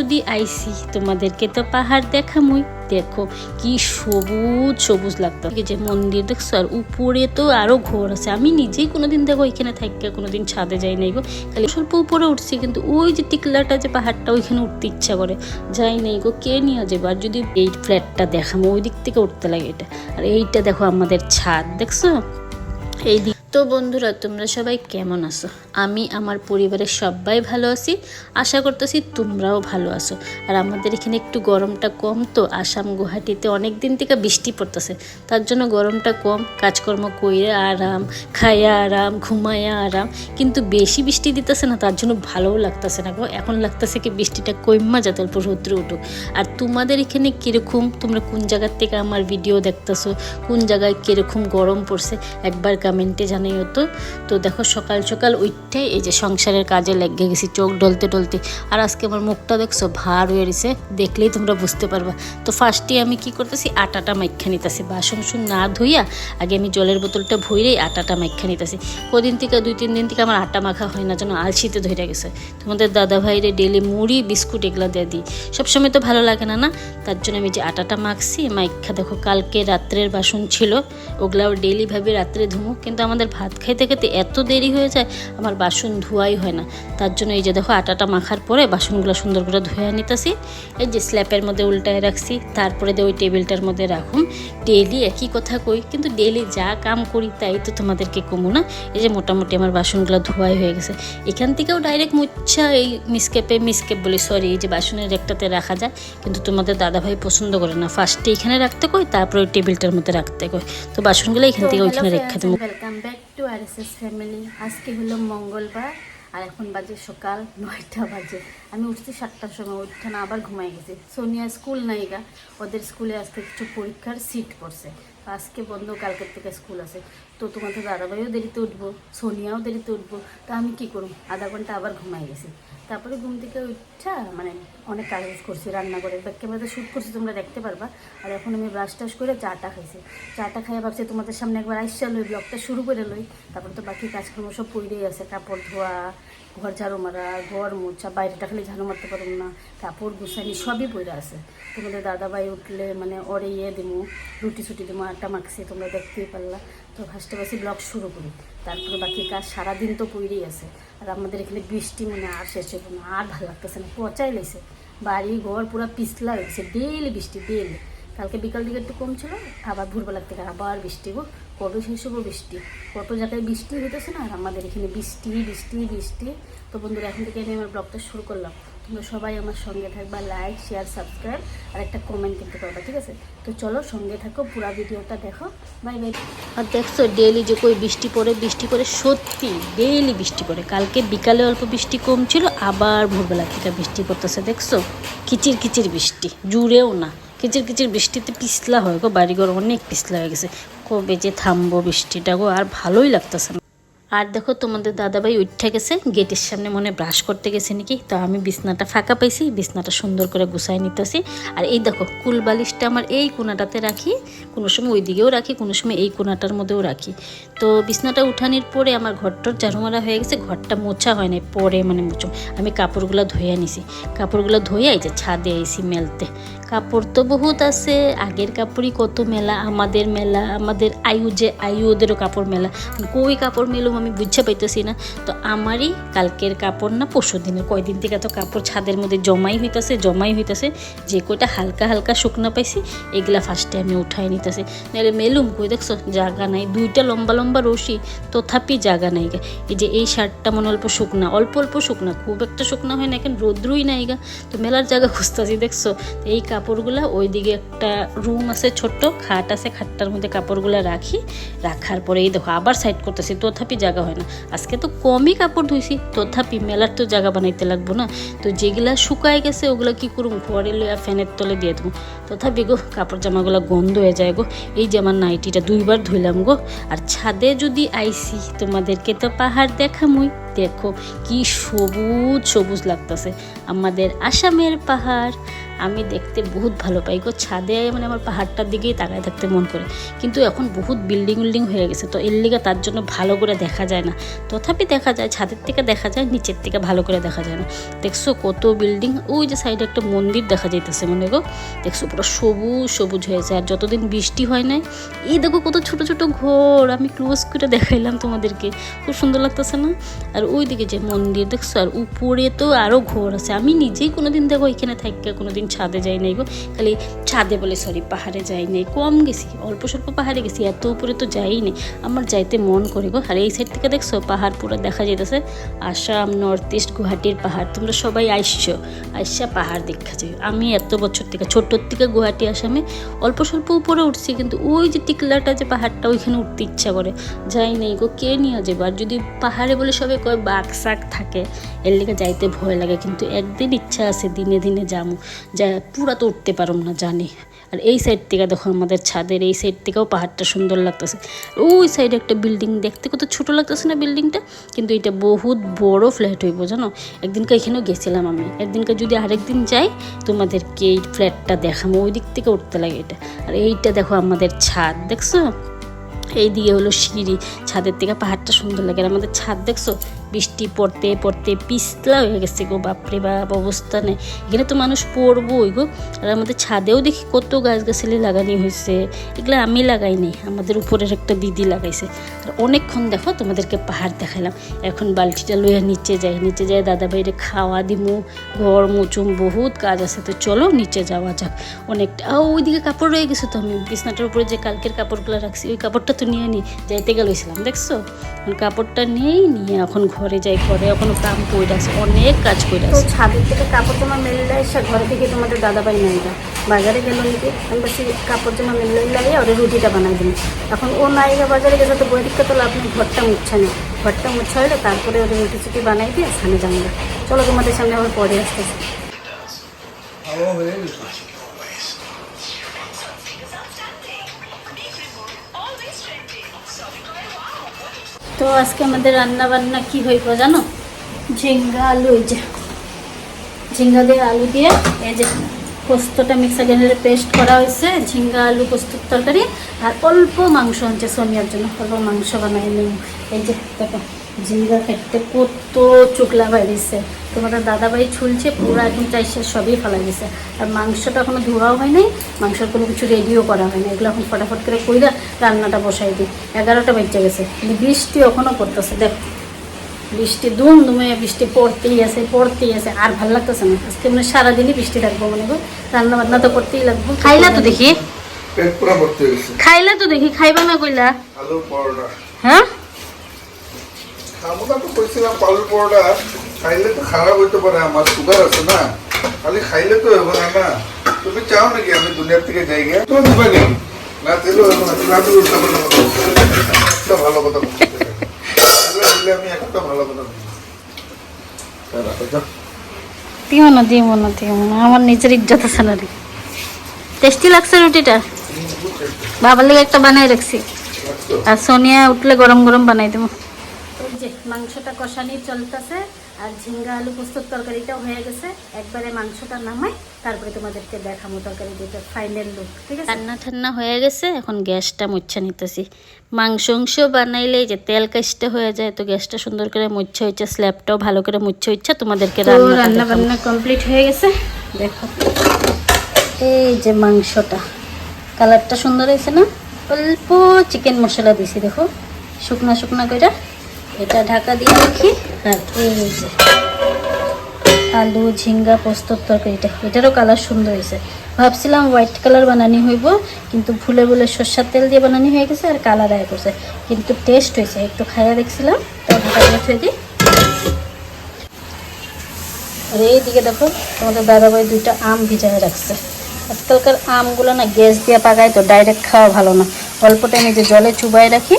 যদি আইসি, তোমাদেরকে তো পাহাড় দেখামুই। দেখো কি সবুজ সবুজ লাগতো। যে মন্দির দেখছ, আর উপরে তো আরও ঘর আছে। আমি নিজেই কোনোদিন দেখো এখানে থাকি কোনোদিন ছাদে যাই নাই গো। খালি স্বল্প উপরে উঠছি, কিন্তু ওই যে টিকলাটা, যে পাহাড়টা, ওইখানে উঠতে ইচ্ছা করে। যাই নাই গো, কে নিয়ে যাবে? আর যদি এই ফ্ল্যাটটা দেখামো, ওই দিক থেকে উঠতে লাগে এটা। আর এইটা দেখো আমাদের ছাদ, দেখছ? এই দিক তো বন্ধুরা, তোমরা সবাই কেমন আছো? আমি, আমার পরিবারের সবাই ভালো আছি। আশা করতেছি তোমরাও ভালো আছো। আর আমাদের এখানে একটু গরমটা কম তো, আসাম গুয়াহাটিতে অনেক দিন থেকে বৃষ্টি পড়তেছে। তার জন্য গরমটা কম, কাজকর্ম কইরা আরাম, খাইয়া আরাম, ঘুমাইয়া আরাম। কিন্তু বেশি বৃষ্টি দিতেছে না, তার জন্য ভালোও লাগতেছে না গো। এখন লাগতেছে কি বৃষ্টিটা কইম্মা যাতে অল্প রৌদ্র উঠুক। আর তোমাদের এখানে কীরকম, তোমরা কোন জায়গার থেকে আমার ভিডিও দেখতেছো? কোন জায়গায় কীরকম গরম পড়ছে? একবার কমেন্টে জানাইও তো তো দেখো সকাল সকাল ওইটাই এই যে সংসারের কাজে লেগে গেছি, চোখ ডলতে ডলতে। আর আজকে আমার মুখটা দেখছ, ভার হয়ে গেছে দেখলেই তোমরা বুঝতে পারবা। তো ফার্স্টে আমি কি করতেছি, আটাটা মাইখা নিতেছি। বাসন সুন না ধুইয়া আগে আমি জলের বোতলটা ভইরেই আটাটা মাইখা নিতেছি। কদিন থেকে, দুই তিন দিন থেকে আমার আটা মাখা হয় না, যেন আলসিতে ধরে গেছে। তোমাদের দাদা ভাইরে ডেলি মুড়ি, বিস্কুট এগুলো দিয়ে দিই। সবসময় তো ভালো লাগে না না? তার জন্য আমি যে আটাটা মাখছি, মাইখা দেখো, কালকে রাত্রের বাসন ছিল, ওগুলাও ডেলি ভাবে রাত্রে ধুমো। কিন্তু আমাদের ভাত খাইতে খেতে এত দেরি হয়ে যায় আমার বাসন ধোয়াই হয় না। তার জন্য এই যে দেখো আটাটা মাখার পরে বাসনগুলো সুন্দর করে ধুয়ে নিতেছি। এই যে স্ল্যাপের মধ্যে উল্টায় রাখছি তারপরে দিয়ে ওই টেবিলটার মধ্যে রাখুন। ডেলি একই কথা কই কিন্তু ডেলি যা কাম করি তাই তো তোমাদেরকে কমু না। এই যে মোটামুটি আমার বাসনগুলো ধোয়াই হয়ে গেছে। এখান থেকেও ডাইরেক্ট মুচ্ছা এই মিসকেপে মিসকেপ বলি সরি এই যে বাসনের একটাতে রাখা যায় কিন্তু তোমাদের দাদাভাই পছন্দ করে না। ফার্স্টে এখানে রাখতে কই তারপরে ওই টেবিলটার মধ্যে রাখতে কই। তো বাসনগুলো এখান থেকে ওইখানে রেখে দেবো। আর এস এস ফ্যামিলি আজকে হলো মঙ্গলবার, আর এখন বাজে সকাল নয়টা বাজে। আমি উঠছি সাতটার সময়, উঠে না আবার ঘুমাই গেছি। সোনিয়া স্কুল নাইগা ওদের স্কুলে আজকে কিছু পরীক্ষার সিট পড়ছে। আজকে বন্ধ, কালকের থেকে স্কুল আছে। তো তোমাদের দাদাভাইও দেরিতে উঠবো, সোনিয়াও দেরিতে উঠবো। তা আমি কি করব? আধা ঘণ্টা আবার ঘুমাই গেছি। তারপরে ঘুম থেকে উঠছা মানে অনেক কাজ করছি, রান্না করে। ব্যাক ক্যামেরাতে শ্যুট করছি, তোমরা দেখতে পারবা। আর এখন আমি ব্রাশ টাশ করে চাটা খাইছি। চাটা খাইয়ে ভাবছি তোমাদের সামনে একবার আইসা লই ব্লগটা শুরু করে লই। তারপরে তো বাকি কাজকর্ম সব পড়েই আছে। কাপড় ধোয়া, ঘর ঝাড়ু মারা, ঘর মোছা, বাইরেটা খালি ঝাড়ু মারতে পারব না। কাপড় গুছানি সবই পড়ে আছে। তোমাদের দাদাভাই উঠলে মানে ওরে ইয়ে দিমু, রুটি ছুটি দিমু, আটা মাখছি, তোমরা দেখতেই পারলা। তো ফার্স্টে বাসি ব্লগ শুরু করি। তারপরে বাকি কাজ সারাদিন তো পড়েই আছে। আর আমাদের এখানে বৃষ্টি মানে আর শেষ হইব না, আর ভালো লাগতেছে না, পচাই লেছে বাড়ি ঘর পুরো পিছলা হয়ে গেছে ডেলি বৃষ্টি ডেলি কালকে বিকাল দিকে একটু কম ছিল, আবার ভোরবেলার থেকে আবার বৃষ্টি গো। কবে শেষ হব বৃষ্টি? কত জায়গায় বৃষ্টি হইতেছে না? আর আমাদের এখানে বৃষ্টি বৃষ্টি বৃষ্টি। তো বন্ধুরা, এখন থেকে আমি আমার ব্লগটা শুরু করলাম। তোমরা সবাই আমার সঙ্গে থাকবা লাইক শেয়ার সাবস্ক্রাইব আর একটা কমেন্ট করতে পারবা ঠিক আছে? তো চলো সঙ্গে থাকো, পুরো ভিডিওটা দেখো। বাই বাই আর দেখছ ডেইলি যে কই বৃষ্টি পড়ে বৃষ্টি পড়ে সত্যি ডেইলি বৃষ্টি পড়ে। কালকে বিকালে অল্প বৃষ্টি কম ছিল আবার ভোরবেলা থেকে বৃষ্টি পড়তেছে, দেখছ? কিচির কিচির বৃষ্টি, জুড়েও না। কিচির কিচির বৃষ্টিতে পিছলা হয় গো, বাড়িঘর অনেক পিছলা হয়ে গেছে। কবে যে থামবো বৃষ্টিটা গো, আর ভালোই লাগতেছে না। আর দেখো, তোমাদের দাদাভাই উঠে গেছে, গেটের সামনে মনে ব্রাশ করতে গেছে নাকি? তো আমি বিছনাটা ফাঁকা পাইছি, বিছনাটা সুন্দর করে গুছাই নিতেছি। আর এই দেখো, কুল বালিশটা আমার এই কোনাটাতে রাখি, কোনো সময় ওই দিকেও রাখি, কোনো সময় এই কোনাটার মধ্যেও রাখি। তো বিছনাটা উঠানির পরে আমার ঘরটার ঝাড়ু মারা হয়ে গেছে, ঘরটা মোছা হয় না পরে মানে মুছো আমি কাপড়গুলো ধুয়ে নিছি কাপড়গুলো ধুয়ে এই যে ছাদে আইছি মেলতে। কাপড় তো বহুত আছে, আগের কাপড়ই কত মেলা, আমাদের মেলা, আমাদের আয়ু যে আয়ু ওদেরও কাপড় মেলা। কই কাপড় মেলুম আমি বুঝতে পাইতেছি না। তো আমারই কালকের কাপড় না পরশু দিনের কয়দিন থেকে তো কাপড় ছাদের মধ্যে জমাই হইতাছে জমাই হইতাছে, যে কয়টা হালকা হালকা শুকনা পাইছি, এগুলা ফার্স্টে আমি উঠাই নিতেছি। নাহলে মেলুম কই দেখছ জায়গা নাই, দুইটা লম্বা লম্বা রশি, তথাপি জায়গা নাই এই যে এই শার্টটা মনে অল্প শুকনা, অল্প অল্প শুকনা, খুব একটা শুকনা হয় না, এখন রোদ্রুই নাই গা। তো মেলার জায়গা খুঁজতেছি দেখছ, এই কাপড়গুলা, ওইদিকে একটা রুম আছে ছোট্ট, খাট আছে, খাটটার মধ্যে কাপড়গুলা রাখি, রাখার পরে এই দেখো আবার সাইড করতেছি, তথাপি জায়গা হয় না। আজকে তো কমই কাপড় ধুইছি, তথাপি মেলার তো জায়গা বানাইতে লাগবো না। তো যেগুলা শুকায় গেছে, ওগুলো কি করুম? ঘরে লইয়া ফ্যানের তলে দিয়ে দেবো। তথাপি গো কাপড় জামাগুলো গন্ধ হয়ে যায় গো। এই যে আমার নাইটিটা দুইবার ধুইলাম গো। আর ছাদে যদি আইসি, তোমাদেরকে তো পাহাড় দেখামুই। দেখো কি সবুজ সবুজ লাগতেছে। আমাদের আসামের পাহাড়, আমি দেখতে বহুত ভালো পাই গো। ছাদে মানে আমার পাহাড়টার দিকেই তাকায় থাকতে মন করে। কিন্তু এখন বহুত বিল্ডিং উল্ডিং হয়ে গেছে, তো এর লিগে তার জন্য ভালো করে দেখা যায় না। তথাপি দেখা যায়, ছাদের থেকে দেখা যায়, নিচের থেকে ভালো করে দেখা যায় না। দেখছ কত বিল্ডিং ওই যে সাইডে একটা মন্দির দেখা যাইতেছে মনে গো। দেখছ পুরো সবুজ সবুজ হয়েছে আর যতদিন বৃষ্টি হয় নাই, এই দেখো কত ছোট ছোট ঘর। আমি ক্লোজ করে দেখাইলাম তোমাদেরকে। খুব সুন্দর লাগতেছে না? ওইদিকে যে মন্দির দেখছ আর উপরে তো আরও ঘর আছে। আমি নিজেই কোনোদিন দেখো এখানে থাকি কোনোদিন ছাদে যাই নাই গো। খালি ছাদে বলে সরি পাহাড়ে যাই নাই, কম গেছি, অল্প স্বল্প পাহাড়ে গেছি, এত উপরে তো যাই নাই। আমার যাইতে মন করে গো। আর এই সাইড থেকে দেখছ, পাহাড় পুরো দেখা যাইতেছে। আসাম নর্থ ইস্ট গুয়াহাটির পাহাড়। তোমরা সবাই আইসছো, আইসা পাহাড় দেখা যাই আমি এত বছর থেকে, ছোটোর থেকে গুয়াহাটি আসামে অল্প স্বল্প উপরে উঠছি, কিন্তু ওই যে টিকলাটা যে পাহাড়টা, ওইখানে উঠতে ইচ্ছা করে। যাই নাই গো, কে নিয়ে যাব? আর যদি পাহাড়ে বলে সবাই কয় বাঘ শাক থাকে, এর লিগে যাইতে ভয় লাগে, কিন্তু একদিন ইচ্ছা আছে দিনে দিনে যামু। যা পুরা তো উঠতে পারম না, জানি। আর এই সাইড থেকে দেখো আমাদের ছাদের, এই সাইড থেকেও পাহাড়টা সুন্দর লাগতেছে। ওই সাইডে একটা বিল্ডিং দেখতে কত ছোট লাগতেছে না বিল্ডিংটা কিন্তু এটা বহুত বড় ফ্ল্যাট হইব, জানো? একদিনকে এখানেও গেছিলাম আমি। একদিনকে যদি আরেকদিন যাই, তোমাদেরকে এই ফ্ল্যাটটা দেখাবো ওই দিক থেকে উঠতে লাগে এটা। আর এইটা দেখো আমাদের ছাদ, দেখছ? এই দিকে হলো সিঁড়ি। ছাদের থেকে পাহাড়টা সুন্দর লাগে। আর আমাদের ছাদ, দেখছ? বৃষ্টি পড়তে পড়তে পিছলা হয়ে গেছে গো, বাপরে বাপ, অবস্থা নেই। এখানে তো মানুষ পড়বোই গো। আর আমাদের ছাদেও দেখি কত গাছগাছালি লাগানি হয়েছে। এগুলো আমি লাগাই নাই, আমাদের উপরের একটা দিদি লাগাইছে। আর অনেকক্ষণ দেখো তোমাদেরকে পাহাড় দেখালাম। এখন বালতিটা লইয়া নিচে যাই নিচে যাই দাদা বাইরে খাওয়া দিমু, ঘর মুচুম বহুত কাজ আছে। তো চলো নিচে যাওয়া যাক। অনেকটা ওইদিকে কাপড় রয়ে গেছে তো আমি। বিছনাটার উপরে যে কালকের কাপড়গুলো রাখছি, ওই কাপড়টা তো নিয়ে নিই যাইতে গেলেছিলাম দেখছ? কাপড়টা নিয়েই নিয়ে এখন ঘরে যাই ঘরে এখনও কাম করে আছে অনেক কাজ করে তো আছে। ছাদের থেকে কাপড় জামা মেললে এসে ঘরে থেকে তোমাদের দাদাভাই নাই গা বাজারে গেল নাকি আমি বলছি কাপড় জামা মেললে লাগে ওরে রুটিটা বানাই দিন। এখন ও নাইগা বাজারে গেছে তো বই দিকে তো আপনি ঘরটা মুছছে না। ঘরটা মুছা হলে তারপরে ওদের রুটি চুটি বানাই দিয়ে সামনে যাব। চলো তোমাদের সামনে আবার পরে আসতেছি। তো আজকে আমাদের রান্না বান্না কি হইব জানো? ঝিঙ্গা আলু, এই যে। ঝিঙ্গা দিয়ে আলু দিয়ে, এই যে পোস্তটা মিক্সার গ্রাইন্ডারে পেস্ট করা হয়েছে, ঝিঙ্গা আলু পোস্তর তরকারি, আর অল্প মাংস হচ্ছে সোনিয়ার জন্য, অল্প মাংস বানাই নিই এই যে দেখো, ঝিঙ্গা খেতে কত চুকলা বাইরেছে তোমাদের দাদাভাই ছুলছে পুরো একদম চাইছে সবই ফেলা গেছে। আর মাংসটা এখনও ধোয়াও হয় নাই মাংসের কোনো কিছু রেডিও করা হয় না এগুলো এখন ফটাফট করে কইরা রান্নাটা বসাই দিই। এগারোটা বেজে গেছে। কিন্তু বৃষ্টি এখনও পড়তেছে দেখো। বৃষ্টি দুম দুমে বৃষ্টি পড়তেই আছে পড়তেই আছে। আর ভালো লাগতেছে না। আজকে মানে সারাদিনই বৃষ্টি থাকব মনে করো রান্না বান্না তো করতেই লাগবো। খাইলা তো দেখি। পেট পুরা ভর্তি গেছে। খাইলা তো দেখি খাইবা না কইলা? হ্যাঁ? খাব না তো কইছিলাম পরোটা। খাইলে তো খারাপ হইতে পারে আমার সুগার আছে না। খালি খাইলে তো হবে না না। তুমি চাও নাকি আমি দুনিয়ার থেকে যাই গিয়ে? তুমি দিবা নাকি? না দিলেও হবে না তুমি আমি উল্টা পাল্টা কথা। ভালো কথা দিলে আমি একটা ভালো কথা বলব। তাই রাখো, যাও। দিও না দিও না দিও না আমার নিজের ইজ্জত আছে না টেস্টি লাগছে রুটিটা? বাবার লেগে একটা বানাই রাখছি। আর সোনিয়া উঠলে গরম গরম বানাই দেবো। যে মাংসটা কষানি চলতেছে। আর ঝিঙ্গা আলু পোস্তর তরকারিটাও হয়ে গেছে। একবারে মাংসটা নামাই তারপরে তোমাদেরকে দেখাবো তরকারি যেটা ফাইনাল লুক ঠিক আছে? ঠান্না ঠান্না হয়ে গেছে এখন গ্যাসটা মুচ্ছা নিতেছি। মাংস অংশ বানাইলে যে তেল কাজটা হয়ে যায় তো গ্যাসটা সুন্দর করে মুচ্ছা হচ্ছে স্ল্যাবটাও ভালো করে মুচ্ছা হচ্ছে তোমাদেরকে রান্না রান্না বান্না কমপ্লিট হয়ে গেছে দেখো। এই যে মাংসটা কালারটা সুন্দর হয়েছে না? অল্প চিকেন মশলা দিছি দেখো। শুকনা শুকনা করে এটা ঢাকা দিয়ে রাখি আর এই যে। আলু, ঝিঙ্গা, পোস্তর তরকারিটা এটারও কালার সুন্দর হয়েছে। ভাবছিলাম হোয়াইট কালার বানানি হইব, কিন্তু ভুলে ভুলে সর্ষার তেল দিয়ে বানানি হয়ে গেছে আর কালার আয় করছে। কিন্তু টেস্ট হয়েছে, একটু খাইয়া দেখছিলাম, তাও ঢাকা দিয়ে এইদিকে দেখো তোমাদের দাদাভাই দুইটা আম ভিজায় রাখছে। আজকালকার আমগুলো না গ্যাস দিয়ে পাকায় তো ডাইরেক্ট খাওয়া ভালো না। অল্প টাইমে যে জলে চুবাই রাখি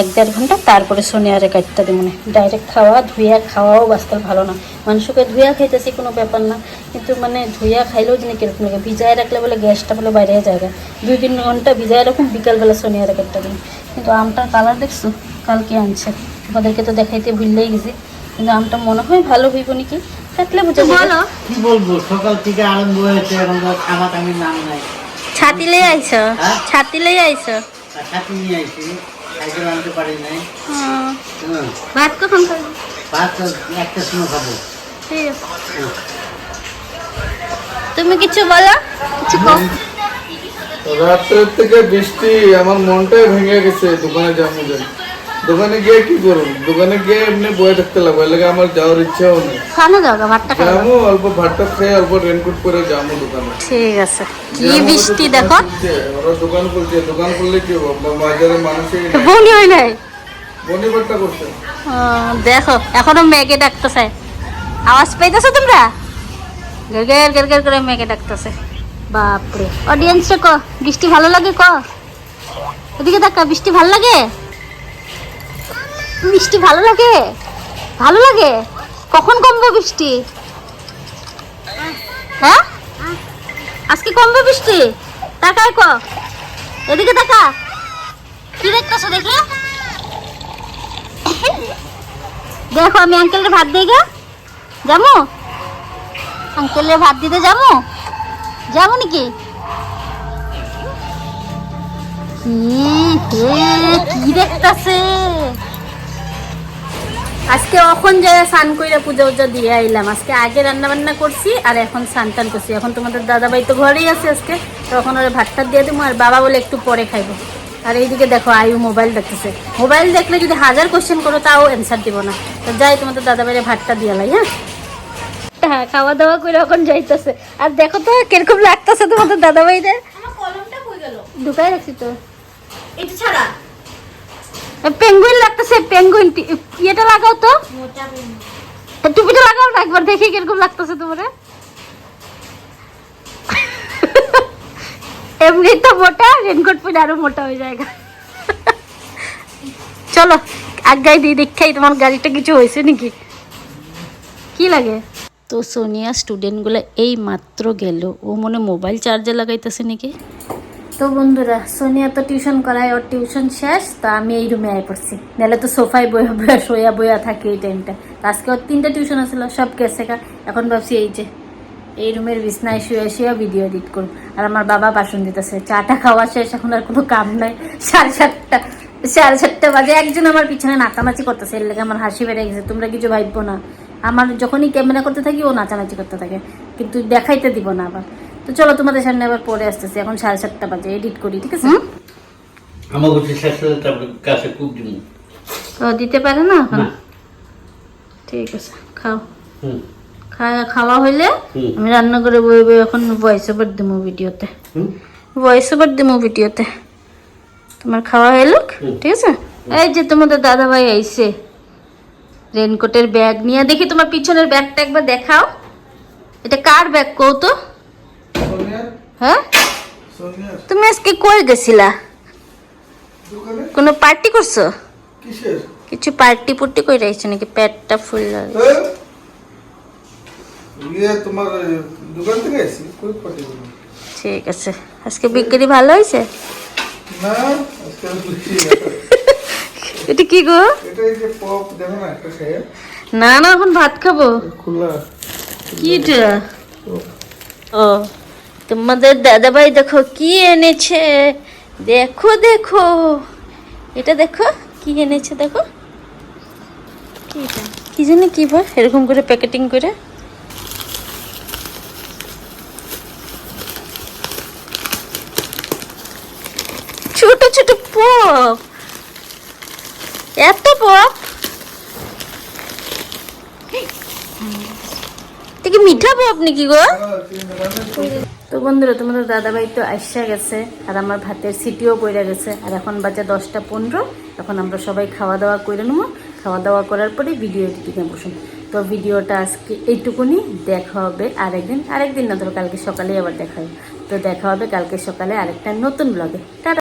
এক দেড় ঘণ্টা তারপরে সোনিয়ারে কাটতে দিই মনে ডাইরেক্ট খাওয়া ধুইয়া খাওয়াও আজকাল ভালো না। মানুষকে ধুইয়া খাইতেছি কোনো ব্যাপার না কিন্তু মানে ধুইয়া খাইলেও যিনি কীরকম লাগে? ভিজায় রাখলে বলে গ্যাসটা বলে বাইরে যায় দুই তিন ঘণ্টা ভিজায় রাখুন বিকালবেলা সোনিয়ারে কাটতে দিই কিন্তু আমটার কালার দেখছ? কালকে আনছে। তোমাদেরকে তো দেখাইতে ভুললেই গেছি। কিন্তু আমটা মনে হয় ভালো হইব নাকি? থাকলে বুঝে বলো। কি বলব? সকাল থেকে আরম্ভ হয়েছে এখন তো খামা কামির নাম নাই। ছাতি আইছো। হ্যাঁ? আইছো। আর সাথে নিয়ে আইছি সাইকেল আনতে পারি নাই। হুম, হুম ভাত কখন খাবি? ভাত একটা সময় খাব। তুমি কিছু বলো? কিছু রাত্রের থেকে বৃষ্টি আমার মনটাই ভেঙে গেছে দোকানে যাব যাই দোকানে গিয়ে কি করব? দোকানে গিয়ে এমনি বয়ে থাকতে লাগবে লাগে আমার যাওয়ার ইচ্ছাও নেই। খানো ভাতটা খাও যাব। অল্প ভাতটা খেয়ে অল্প রেনকোট পরে যাব দোকানে। ঠিক আছে। কি বৃষ্টি দেখো? ওরা দোকান খুলছে দোকান খুললে কি হব? বাজারে মানুষই নাই। বনি হয় নাই? বনিবারটা করছে। ও, দেখো এখনও মেঘে ডাকতেছে। আওয়াজ পাইতেছো তোমরা? গের গের গের করে মেঘে ডাকতেছে। বাপরে। অডিয়েন্সটা ক বৃষ্টি ভালো লাগে ক? ওদিকে দেখা বৃষ্টি ভালো লাগে? বৃষ্টি ভালো লাগে? ভালো লাগে? কখন কমবে বৃষ্টি? হ্যাঁ? আজকে কমবে বৃষ্টি? তাকায় ক। এদিকে তাকা। কি দেখতেছো দেখি দেখো, আমি আঙ্কেলের ভাত দিই গা যাব? আঙ্কেলের ভাত দিতে যাব? যাব নাকি? কি দেখতাছে? আজকে অখন যায় স্নান কইরা পূজা উজা দিয়ে আইলাম। আজকে আগে রান্না বান্না করছি আর এখন স্নান টান করছি। এখন তোমাদের দাদাভাই তো ঘরেই আছে আজকে। তখন ওরা ভাতটা দিয়ে দেবো আর বাবা বলে একটু পরে খাইবো। আর এইদিকে দেখো আয়ু মোবাইল দেখতেছে। মোবাইল দেখলে যদি হাজার কোয়েশ্চেন করো তাও অ্যান্সার দিব না। তো যাই তোমাদের দাদাভাইরে ভাতটা দিয়ে লাই হ্যাঁ? হ্যাঁ খাওয়া দাওয়া করে এখন যাইতেছে। আর দেখো তো কীরকম লাগতেছে তোমাদের দাদাভাইরে? ঢুকাই রাখছি তো। এটা ছাড়া। পেঙ্গুইন লাগতেছে পেঙ্গুইন ইয়েটা লাগাও তো। তা টুপিটা লাগাও না একবার দেখি কীরকম লাগতেছে তোমার। এমনি তো মোটা রেনকোট পরে আরও মোটা হয়ে যায় চলো আগাই দিয়ে দেখাই তোমার গাড়িটা কিছু হয়েছে নাকি। কি লাগে? তো সোনিয়া স্টুডেন্টগুলো এই মাত্র গেল। ও মনে মোবাইল চার্জে লাগাইতেছে নাকি? তো বন্ধুরা, সোনিয়া তো টিউশন করায়, ওর টিউশন শেষ, তো আমি এই রুমে আয় পড়ছি। নাহলে তো সোফায় বইয়া বইয়া, শোয়া বইয়া থাকে এই টাইমটা আজকে ওর তিনটা টিউশন আছিল, সব গেছে কা এখন ভাবছি এই যে, এই রুমের বিছনায় শুয়ে শুয়ে ভিডিও এডিট করব। আর আমার বাবা বাসন দিতেছে, চাটা খাওয়া শেষ, এখন আর কোনো কাম নাই। সাড়ে সাতটা সাড়ে সাতটা বাজে, একজন আমার পিছনে নাচানাচি করতেছে, এর লেগে আমার হাসি বেড়ে গেছে, তোমরা কিছু ভাববো না। আমার যখনই ক্যামেরা করতে থাকি, ও নাচানাচি করতে থাকে, কিন্তু দেখাইতে দিব না আবার। তো চলো তোমাদের সামনে আবার পরে আসতেছি এখন সাড়ে সাতটা বাজে এডিট করি ঠিক আছে? আমার হলে কাছে খুব দিব ও দিতে পারে না এখন? ঠিক আছে খাও। হুম। খাওয়া খাওয়া হইলে আমি রান্না করে বই বই এখন ভয়েস ওভার দেবো ভিডিওতে। হুম? ভয়েস ওভার দেবো ভিডিওতে। তোমার খাওয়া হইল ঠিক আছে? এই যে তোমাদের দাদা ভাই আইসে রেনকোটের ব্যাগ নিয়ে। দেখি তোমার পিছনের ব্যাগটা একবার দেখাও। এটা কার ব্যাগ কও তো হ্যাঁ? তুমি আজকে কই গেছিলা? কোনো পার্টি করছ? কিছু পার্টি পুর্টি করে রাখছো নাকি পেটটা ফুল হ্যাঁ? তোমার দোকান থেকে কই ঠিক আছে। আজকে বিক্রি ভালো হয়েছে। এটা কি গো? না না এখন ভাত খাব। কি এটা? ও। তোমাদের দাদাভাই দেখো কি এনেছে। দেখো দেখো। এটা দেখো, কি এনেছে দেখো। কি জানি কি ভাই এরকম করে প্যাকেটিং করে। ছোট ছোট পপ। এত পপ। মিঠা পপ নাকি গো? তো বন্ধুরা, তোমাদের দাদাভাই তো আসা গেছে, আর আমার ভাতের সিটিও পড়ে গেছে। আর এখন বাজে দশটা পনেরো, এখন আমরা সবাই খাওয়া দাওয়া করে নেব। খাওয়া দাওয়া করার পরে ভিডিও এডিটিংয়ে বসুন তো ভিডিওটা আজকে এইটুকুনি, দেখা হবে আরেকদিন। আরেকদিন না, ধরো কালকে সকালেই আবার দেখা হবে। তো দেখা হবে কালকে সকালে আরেকটা নতুন ব্লগে টাটা!